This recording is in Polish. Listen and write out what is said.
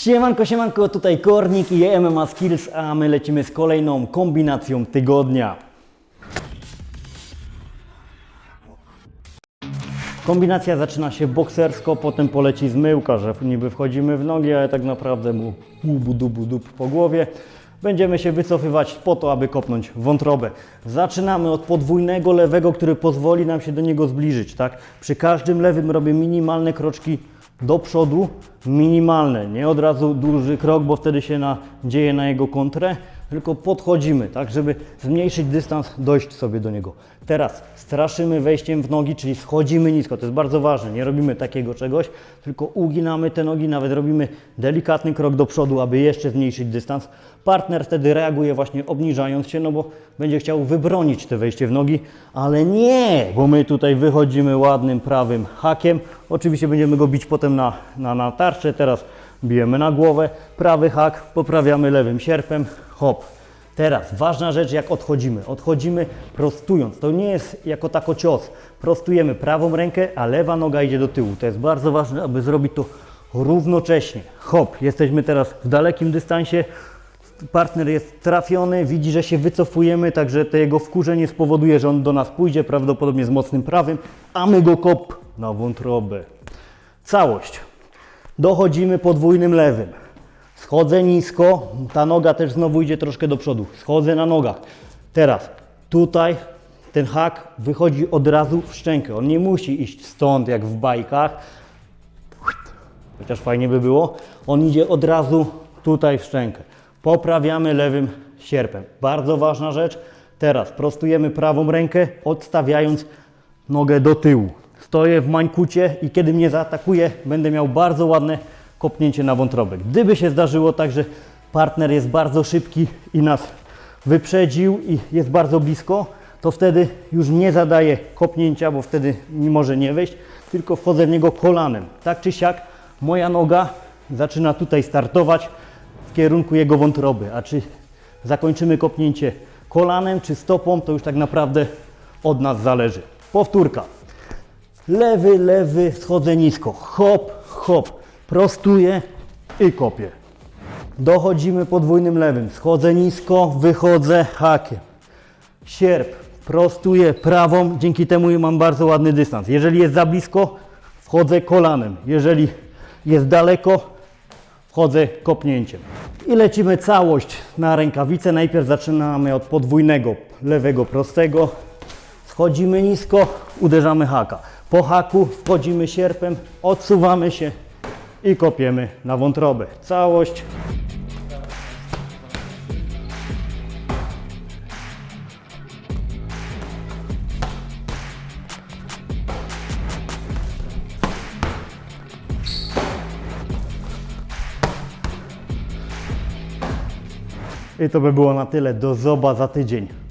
Siemanko, siemanko, tutaj Kornik i MMA Skills, a my lecimy z kolejną kombinacją tygodnia. Kombinacja zaczyna się boksersko, potem poleci zmyłka, że niby wchodzimy w nogi, ale tak naprawdę mu łubu dubu dup po głowie. Będziemy się wycofywać po to, aby kopnąć wątrobę. Zaczynamy od podwójnego lewego, który pozwoli nam się do niego zbliżyć. Tak? Przy każdym lewym robię minimalne kroczki do przodu, minimalne, nie? Od razu duży krok, bo wtedy się nadzieje na jego kontrę, tylko podchodzimy, tak, żeby zmniejszyć dystans, dojść sobie do niego. Teraz straszymy wejściem w nogi, czyli schodzimy nisko, to jest bardzo ważne, nie robimy takiego czegoś, tylko uginamy te nogi, nawet robimy delikatny krok do przodu, aby jeszcze zmniejszyć dystans. Partner wtedy reaguje właśnie obniżając się, no bo będzie chciał wybronić te wejście w nogi, ale nie, bo my tutaj wychodzimy ładnym prawym hakiem. Oczywiście będziemy go bić potem na, na, na tarczę, teraz bijemy na głowę, prawy hak, poprawiamy lewym sierpem, hop. Teraz ważna rzecz, jak odchodzimy. Odchodzimy prostując. To nie jest jako tako cios. Prostujemy prawą rękę, a lewa noga idzie do tyłu. To jest bardzo ważne, aby zrobić to równocześnie. Hop, jesteśmy teraz w dalekim dystansie. Partner jest trafiony, widzi, że się wycofujemy, także to jego wkurzenie spowoduje, że on do nas pójdzie, prawdopodobnie z mocnym prawym, a my go kop na wątrobę. Całość. Dochodzimy podwójnym lewym. Schodzę nisko, ta noga też znowu idzie troszkę do przodu. Schodzę na nogach. Teraz tutaj ten hak wychodzi od razu w szczękę. On nie musi iść stąd jak w bajkach, chociaż fajnie by było. On idzie od razu tutaj w szczękę. Poprawiamy lewym sierpem. Bardzo ważna rzecz. Teraz prostujemy prawą rękę, odstawiając nogę do tyłu. Stoję w mańkucie i kiedy mnie zaatakuje, będę miał bardzo ładne kopnięcie na wątrobę. Gdyby się zdarzyło tak, że partner jest bardzo szybki i nas wyprzedził i jest bardzo blisko, to wtedy już nie zadaję kopnięcia, bo wtedy nie może nie wejść, tylko wchodzę w niego kolanem. Tak czy siak moja noga zaczyna tutaj startować w kierunku jego wątroby. A czy zakończymy kopnięcie kolanem czy stopą, to już tak naprawdę od nas zależy. Powtórka. Lewy, lewy, schodzę nisko. Hop, hop. Prostuję i kopię. Dochodzimy podwójnym lewym. Schodzę nisko, wychodzę hakiem. Sierp. Prostuję prawą, dzięki temu mam bardzo ładny dystans. Jeżeli jest za blisko, wchodzę kolanem. Jeżeli jest daleko, wchodzę kopnięciem. I lecimy całość na rękawicę. Najpierw zaczynamy od podwójnego lewego prostego. Schodzimy nisko, uderzamy haka. Po haku wchodzimy sierpem, odsuwamy się i kopiemy na wątrobę. Całość. I to by było na tyle. Do zoba za tydzień.